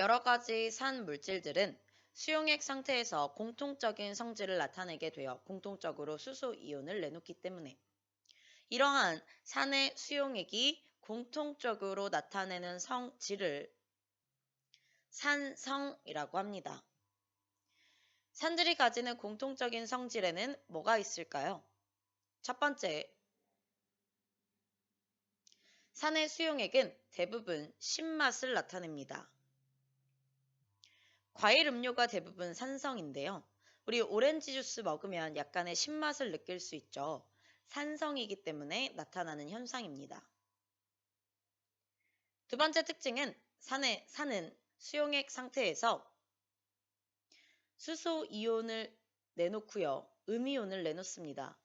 여러 가지 산 물질들은 수용액 상태에서 공통적인 성질을 나타내게 되어 공통적으로 수소 이온을 내놓기 때문에 이러한 산의 수용액이 공통적으로 나타내는 성질을 산성이라고 합니다. 산들이 가지는 공통적인 성질에는 뭐가 있을까요? 첫 번째, 산의 수용액은 대부분 신맛을 나타냅니다. 과일 음료가 대부분 산성인데요. 우리 오렌지 주스 먹으면 약간의 신맛을 느낄 수 있죠. 산성이기 때문에 나타나는 현상입니다. 두 번째 특징은 산의, 산은 수용액 상태에서 수소 이온을 내놓고요. 음이온을 내놓습니다.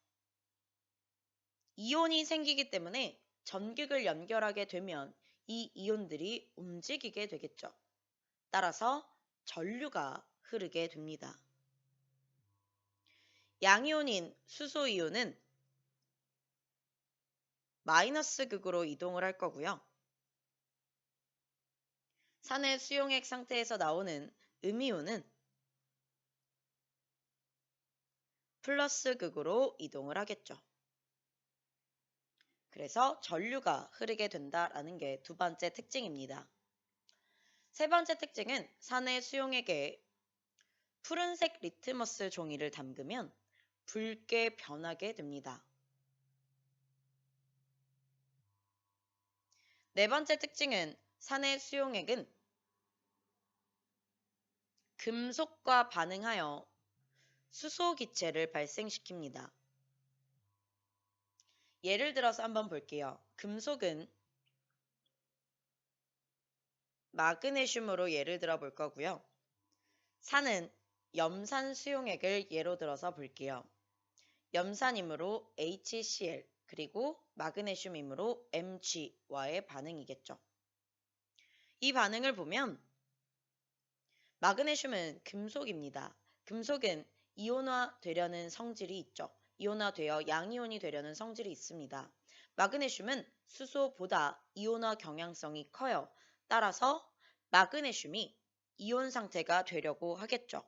이온이 생기기 때문에 전극을 연결하게 되면 이 이온들이 움직이게 되겠죠. 따라서 전류가 흐르게 됩니다. 양이온인 수소이온은 마이너스 극으로 이동을 할 거고요. 산의 수용액 상태에서 나오는 음이온은 플러스 극으로 이동을 하겠죠. 그래서 전류가 흐르게 된다라는 게 두 번째 특징입니다. 세 번째 특징은 산의 수용액에 푸른색 리트머스 종이를 담그면 붉게 변하게 됩니다. 네 번째 특징은 산의 수용액은 금속과 반응하여 수소 기체를 발생시킵니다. 예를 들어서 한번 볼게요. 금속은 마그네슘으로 예를 들어 볼 거고요. 산은 염산 수용액을 예로 들어서 볼게요. 염산이므로 HCl 그리고 마그네슘이므로 Mg와의 반응이겠죠. 이 반응을 보면 마그네슘은 금속입니다. 금속은 이온화 되려는 성질이 있죠. 이온화되어 양이온이 되려는 성질이 있습니다. 마그네슘은 수소보다 이온화 경향성이 커요. 따라서 마그네슘이 이온 상태가 되려고 하겠죠.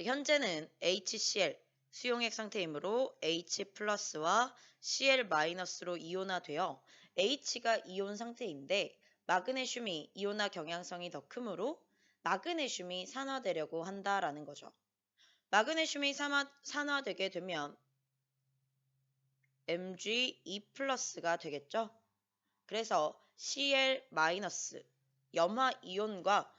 현재는 HCl 수용액 상태이므로 H 플러스와 Cl 마이너스로 이온화되어 H가 이온 상태인데 마그네슘이 이온화 경향성이 더 크므로 마그네슘이 산화되려고 한다라는 거죠. 마그네슘이 산화, 산화되게 되면 Mg2 플러스가 되겠죠. 그래서 Cl 마이너스 염화 이온과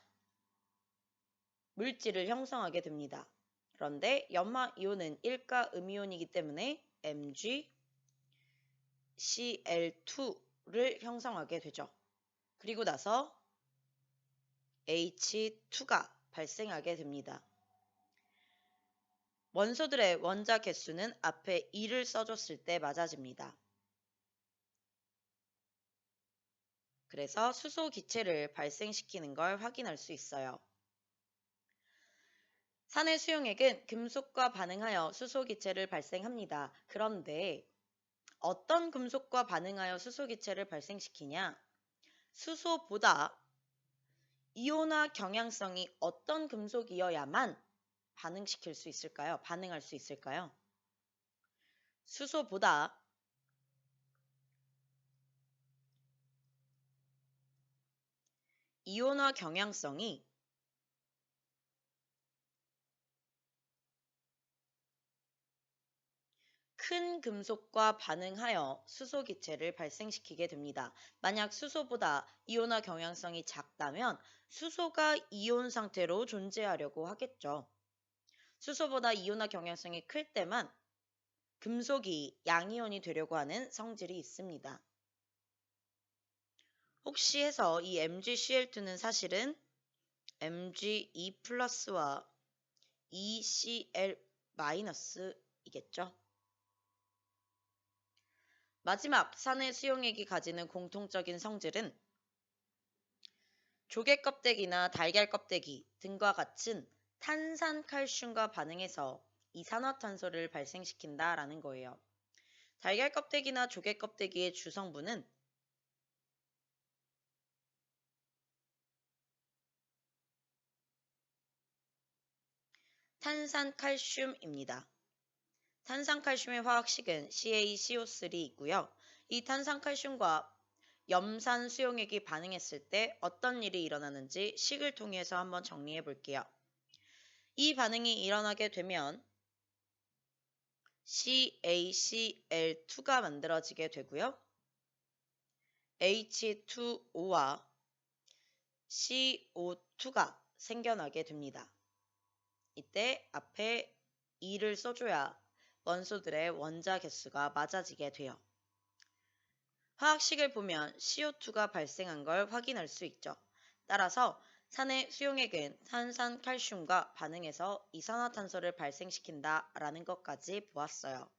물질을 형성하게 됩니다. 그런데 염화 이온은 1가 음이온이기 때문에 Mg Cl2를 형성하게 되죠. 그리고 나서 H2가 발생하게 됩니다. 원소들의 원자 개수는 앞에 2를 써줬을 때 맞아집니다. 그래서 수소 기체를 발생시키는 걸 확인할 수 있어요. 산의 수용액은 금속과 반응하여 수소 기체를 발생합니다. 그런데 어떤 금속과 반응하여 수소 기체를 발생시키냐? 수소보다 이온화 경향성이 어떤 금속이어야만 반응시킬 수 있을까요? 반응할 수 있을까요? 수소보다 이온화 경향성이 큰 금속과 반응하여 수소 기체를 발생시키게 됩니다. 만약 수소보다 이온화 경향성이 작다면 수소가 이온 상태로 존재하려고 하겠죠. 수소보다 이온화 경향성이 클 때만 금속이 양이온이 되려고 하는 성질이 있습니다. 혹시 해서 이 MgCl2는 사실은 Mg2 플러스와 ECl 마이너스이겠죠. 마지막 산의 수용액이 가지는 공통적인 성질은 조개 껍데기나 달걀 껍데기 등과 같은 탄산칼슘과 반응해서 이산화탄소를 발생시킨다라는 거예요. 달걀 껍데기나 조개 껍데기의 주성분은 탄산칼슘입니다. 탄산칼슘의 화학식은 CaCO3이고요. 이 탄산칼슘과 염산 수용액이 반응했을 때 어떤 일이 일어나는지 식을 통해서 한번 정리해 볼게요. 이 반응이 일어나게 되면 CaCl2가 만들어지게 되고요. H2O와 CO2가 생겨나게 됩니다. 이때 앞에 2를 써줘야 원소들의 원자 개수가 맞아지게 돼요. 화학식을 보면 CO2가 발생한 걸 확인할 수 있죠. 따라서 산의 수용액은 탄산칼슘과 반응해서 이산화탄소를 발생시킨다 라는 것까지 보았어요.